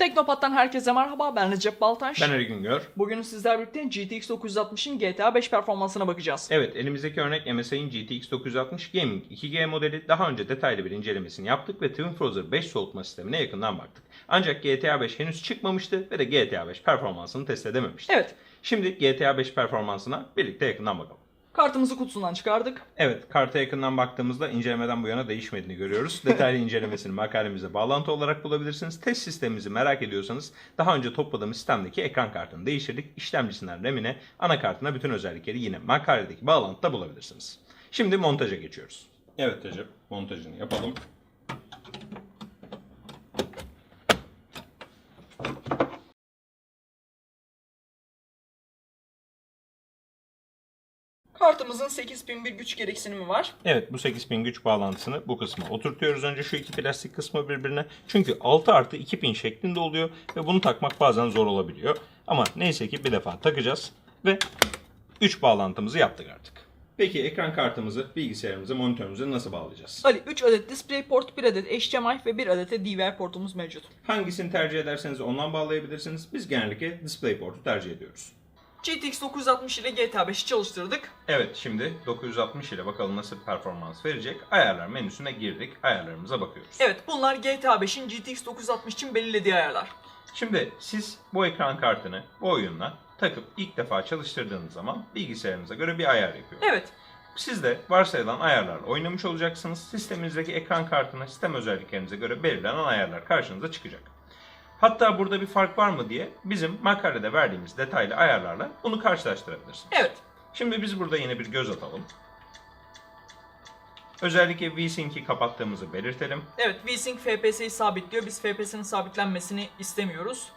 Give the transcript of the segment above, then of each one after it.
Teknopat'tan herkese merhaba ben Recep Baltaş. Ben Ali Güngör. Bugün sizler birlikte GTX 960'ın GTA 5 performansına bakacağız. Evet elimizdeki örnek MSI'nin GTX 960 Gaming 2G modeli. Daha önce detaylı bir incelemesini yaptık ve Twin Frozer 5 soğutma sistemine yakından baktık. Ancak GTA 5 henüz çıkmamıştı ve de GTA 5 performansını test edememiştik. Evet, Şimdi GTA 5 performansına birlikte yakından bakalım. Kartımızı kutusundan çıkardık. Evet, karta yakından baktığımızda incelemeden bu yana değişmediğini görüyoruz. Detaylı incelemesini makalemize bağlantı olarak bulabilirsiniz. Test sistemimizi merak ediyorsanız daha önce topladığımız sistemdeki ekran kartını değiştirdik. İşlemcisinden RAM'ine, anakartına bütün özellikleri yine makaledeki bağlantıda bulabilirsiniz. Şimdi montaja geçiyoruz. Evet Recep, montajını yapalım. Kartımızın 8001 güç gereksinimi var. Evet bu 8000 güç bağlantısını bu kısma oturtuyoruz önce şu iki plastik kısmı birbirine. Çünkü 6 artı 2 pin şeklinde oluyor ve bunu takmak bazen zor olabiliyor. Ama neyse ki bir defa takacağız ve 3 bağlantımızı yaptık artık. Peki ekran kartımızı bilgisayarımıza, monitörümüze nasıl bağlayacağız? Ali 3 adet DisplayPort, 1 adet HDMI ve 1 adet de DVI portumuz mevcut. Hangisini tercih ederseniz ondan bağlayabilirsiniz. Biz genellikle DisplayPort'u tercih ediyoruz. GTX 960 ile GTA 5'i çalıştırdık. Evet şimdi 960 ile bakalım nasıl bir performans verecek. Ayarlar menüsüne girdik. Ayarlarımıza bakıyoruz. Evet bunlar GTA 5'in GTX 960 için belirlediği ayarlar. Şimdi siz bu ekran kartını bu oyunla takıp ilk defa çalıştırdığınız zaman bilgisayarınıza göre bir ayar yapıyor. Evet, Siz de varsayılan ayarlarla oynamış olacaksınız. Sisteminizdeki ekran kartına sistem özelliklerinize göre belirlenen ayarlar karşınıza çıkacak. Hatta burada bir fark var mı diye bizim makalede verdiğimiz detaylı ayarlarla bunu karşılaştırabilirsiniz. evet. Şimdi biz burada yine bir göz atalım. Özellikle VSync'i kapattığımızı belirtelim. Evet, VSync FPS'yi sabitliyor. Biz FPS'nin sabitlenmesini istemiyoruz.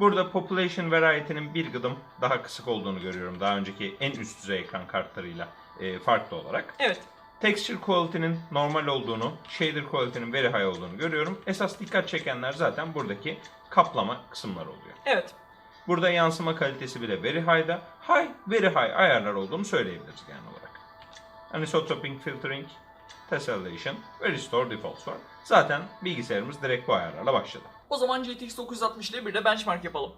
Burada Population Variety'nin bir gıdım daha kısık olduğunu görüyorum. Daha önceki en üst düzey ekran kartlarıyla e, farklı olarak. Evet, Texture Quality'nin normal olduğunu, Shader Quality'nin very high olduğunu görüyorum. Esas dikkat çekenler zaten buradaki kaplama kısımları oluyor. evet. Burada yansıma kalitesi bile very high'da, high, very high ayarlar olduğunu söyleyebiliriz genel olarak. Anisotropic Filtering, Tessellation ve Restore Defaults var. Zaten bilgisayarımız direkt bu ayarlarla başladı. O zaman GTX 960 ile bir de benchmark yapalım.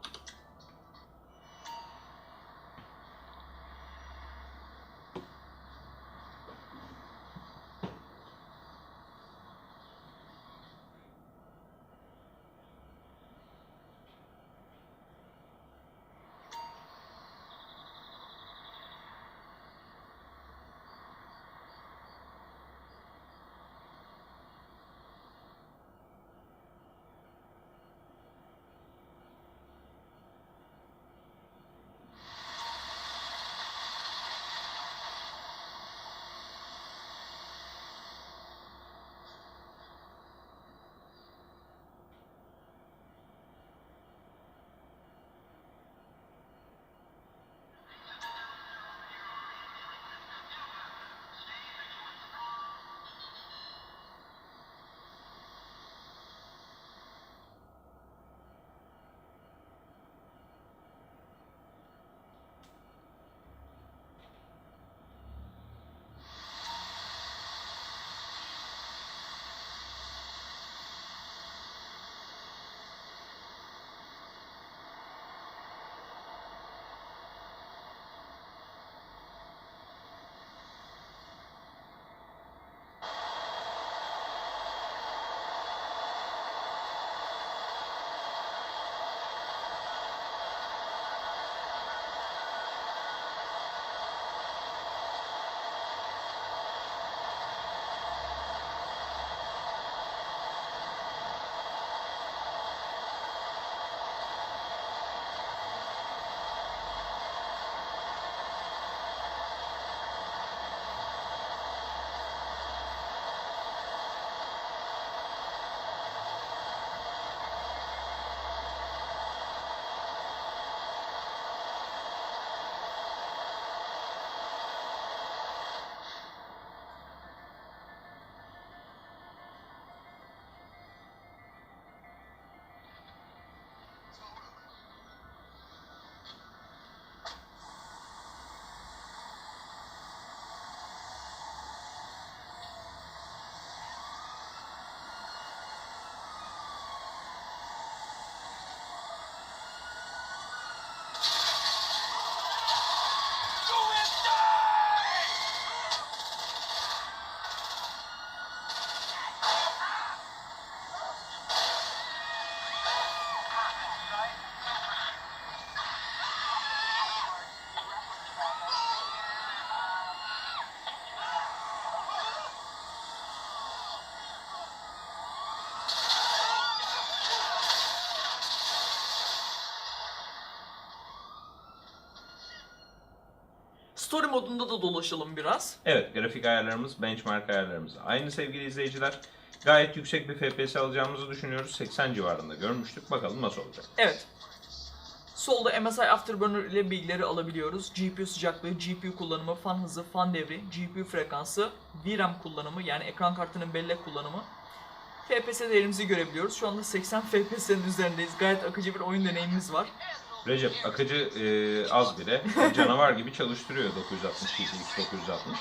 Story modunda da dolaşalım biraz. Evet, grafik ayarlarımız, benchmark ayarlarımız aynı sevgili izleyiciler. Gayet yüksek bir FPS alacağımızı düşünüyoruz. 80 civarında görmüştük. Bakalım nasıl olacak. Evet. Solda MSI Afterburner ile bilgileri alabiliyoruz. GPU sıcaklığı, GPU kullanımı, fan hızı, fan devri, GPU frekansı, VRAM kullanımı yani ekran kartının bellek kullanımı. FPS değerimizi görebiliyoruz. Şu anda 80 FPS'nin üzerindeyiz. Gayet akıcı bir oyun deneyimimiz var. Recep akıcı e, az bile canavar gibi çalıştırıyor 960 GTX 960.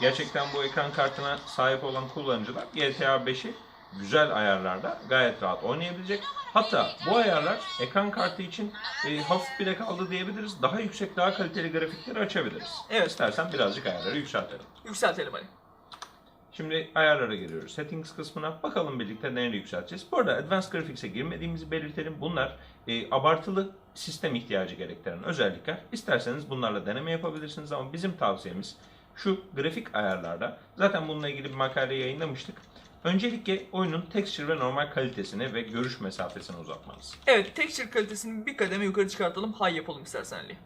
Gerçekten bu ekran kartına sahip olan kullanıcılar GTA 5'i güzel ayarlarda gayet rahat oynayabilecek. Hatta bu ayarlar ekran kartı için e, hafif bile kaldı diyebiliriz. Daha yüksek, daha kaliteli grafikleri açabiliriz. Evet. İstersen birazcık ayarları yükseltelim. Yükseltelim hadi. Şimdi ayarlara giriyoruz. Settings kısmına bakalım birlikte neleri yükselteceğiz. Bu arada Advanced Graphics'e girmediğimizi belirtelim. Bunlar e, abartılı sistem ihtiyacı gerektiren özellikler. İsterseniz bunlarla deneme yapabilirsiniz ama bizim tavsiyemiz şu grafik ayarlarda. Zaten bununla ilgili bir makale yayınlamıştık. Öncelikle oyunun texture ve normal kalitesini ve görüş mesafesini uzatmanız. Evet, texture kalitesini bir kademe yukarı çıkartalım. High yapalım istersen Ali.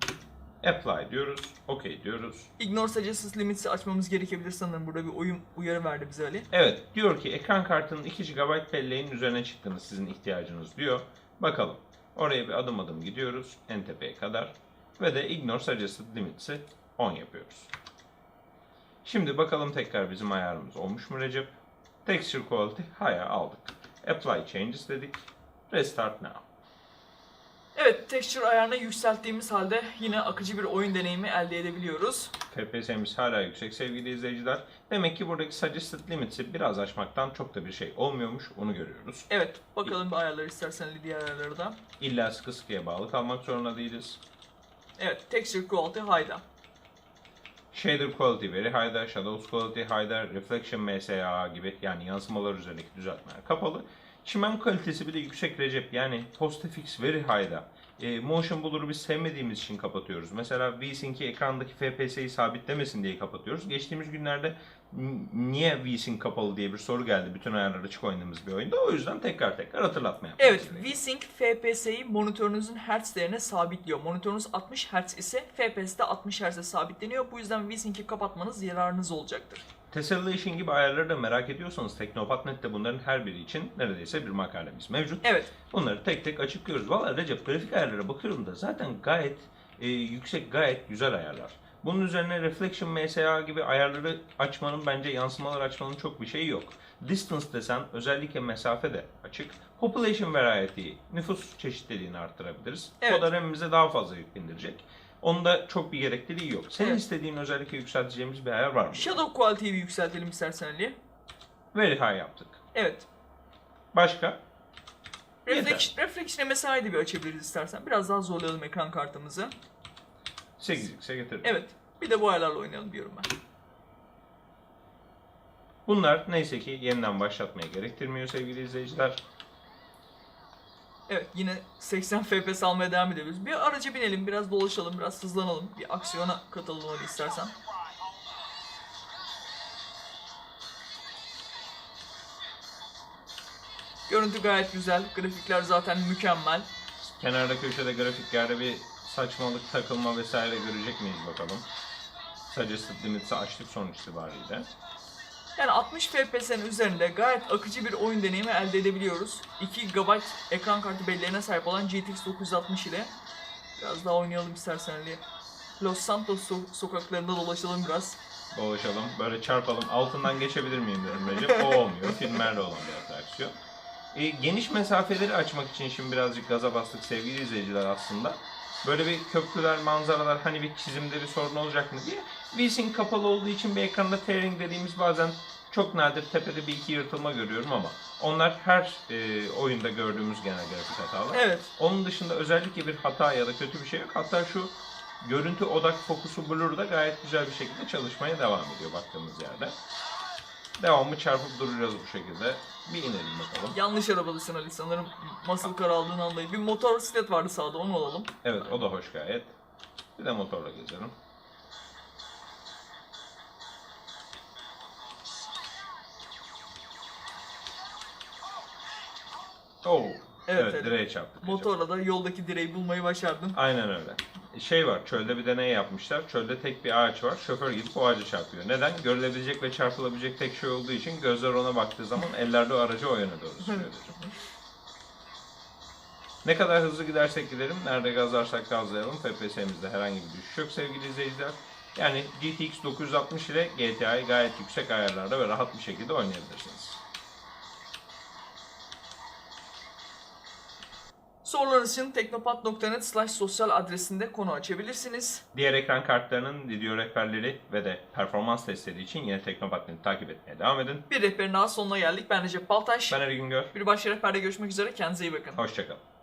Apply diyoruz, OK diyoruz. Ignore Suggested Limits'i açmamız gerekebilir sanırım. Burada bir oyun uyarı verdi bize Ali. Evet, diyor ki ekran kartının 2 GB belleğin üzerine çıktınız sizin ihtiyacınız diyor. Bakalım. Oraya bir adım adım gidiyoruz en tepeye kadar ve de Ignore Suggested Limits'i 10 yapıyoruz. Şimdi bakalım tekrar bizim ayarımız olmuş mu Recep? Texture Quality High'a aldık. Apply Changes dedik. Restart Now. Evet, texture ayarını yükselttiğimiz halde yine akıcı bir oyun deneyimi elde edebiliyoruz. FPS'miz hala yüksek sevgili izleyiciler. Demek ki buradaki Suggested Limits'i biraz aşmaktan çok da bir şey olmuyormuş. Onu görüyoruz. Evet, bakalım bir ayarlar istersen diğer ayarları da. İlla sıkı sıkıya bağlı kalmak zorunda değiliz. Evet, texture quality high'da. Shader Quality Very High'da, Shadows Quality High'da, Reflection MSA gibi yani yansımalar üzerindeki düzeltmeler kapalı. Çimen kalitesi bir de yüksek Recep yani PostFX Very High'da. E, motion Blur'u biz sevmediğimiz için kapatıyoruz. Mesela VSync'i ekrandaki FPS'yi sabitlemesin diye kapatıyoruz. Geçtiğimiz günlerde niye VSync kapalı diye bir soru geldi bütün ayarlar açık oynadığımız bir oyunda. O yüzden tekrar tekrar hatırlatma yapmak Evet. VSync FPS'yi monitörünüzün hertz değerine sabitliyor. Monitörünüz 60 Hz ise FPS de 60 Hz'e sabitleniyor. Bu yüzden VSync'i kapatmanız yararınız olacaktır. Tessellation gibi ayarları da merak ediyorsanız Teknopat.net'te bunların her biri için neredeyse bir makalemiz mevcut. Evet, Bunları tek tek açıklıyoruz. Valla Recep grafik ayarlara bakıyorum da zaten gayet e, yüksek, gayet güzel ayarlar. Bunun üzerine Reflection MSA gibi ayarları açmanın bence yansımalar açmanın çok bir şeyi yok. Distance desen özellikle mesafe de açık. Population Variety, nüfus çeşitliliğini arttırabiliriz. Evet. O da RAM'imize daha fazla yük bindirecek. Onda çok bir gerekliliği yok. Senin Evet. istediğin özellikle yükselteceğimiz bir ayar var mı? Shadow Quality'yi bir yükseltelim istersen Ali. Very high yaptık. Evet, Başka? Reflection, Reflection MSI'yi de bir açabiliriz istersen. Biraz daha zorlayalım ekran kartımızı. 8x'e getirdim. Evet, bir de bu ayarlarla oynayalım diyorum ben. Bunlar neyse ki yeniden başlatmaya gerektirmiyor sevgili izleyiciler. Evet, yine 80 FPS almaya devam edebiliriz. Bir araca binelim, biraz dolaşalım, biraz hızlanalım. Bir aksiyona katılalım hadi istersen. Görüntü gayet güzel, grafikler zaten mükemmel. Kenarda köşede grafiklerde bir saçmalık takılma vesaire görecek miyiz bakalım. Suggested Limits'i açtık sonuç itibariyle. Yani 60 FPS'nin üzerinde gayet akıcı bir oyun deneyimi elde edebiliyoruz. 2 GB ekran kartı belleğine sahip olan GTX 960 ile biraz daha oynayalım istersen Ali. Los Santos so- sokaklarında dolaşalım biraz. Dolaşalım, böyle çarpalım. Altından geçebilir miyim dedim Recep. O olmuyor. Filmlerle olan bir atraksiyon. E, geniş mesafeleri açmak için şimdi birazcık gaza bastık sevgili izleyiciler aslında. Böyle bir köprüler, manzaralar hani bir çizimde bir sorun olacak mı diye. VSync kapalı olduğu için bir ekranda tearing dediğimiz bazen çok nadir tepede bir iki yırtılma görüyorum ama onlar her e, oyunda gördüğümüz genel grafik hatalar. Evet, Onun dışında özellikle bir hata ya da kötü bir şey yok. Hatta şu görüntü odak fokusu blur da gayet güzel bir şekilde çalışmaya devam ediyor baktığımız yerde. Devamlı çarpıp duracağız bu şekilde. Bir inelim bakalım. yanlış arabadasın Ali sanırım. Muscle car aldığını anlayıp. Bir motor bisiklet vardı sağda onu alalım. Evet o da hoş gayet. Bir de motorla gezelim. Oo, Evet, Evet, evet. direğe çarptık. Motorla da yoldaki direği bulmayı başardın. Aynen öyle. Şey var, çölde bir deney yapmışlar. Çölde tek bir ağaç var. Şoför gidip o ağaca çarpıyor. Neden? Görülebilecek ve çarpılabilecek tek şey olduğu için gözler ona baktığı zaman eller de o aracı o yöne doğru sürüyor. Ne kadar hızlı gidersek gidelim, nerede gazlarsak gazlayalım. FPS'imizde herhangi bir düşüş yok sevgili izleyiciler. Yani GTX 960 ile GTA'yı gayet yüksek ayarlarda ve rahat bir şekilde oynayabilirsiniz. Sorularınız için teknopat.net slash sosyal adresinde konu açabilirsiniz. Diğer ekran kartlarının video rehberleri ve de performans testleri için yine Teknopat'ını takip etmeye devam edin. Bir rehberin daha sonuna geldik. Ben Recep Baltaş. Ben Ergün Gör. Bir başka rehberde görüşmek üzere. Kendinize iyi bakın. Hoşçakalın.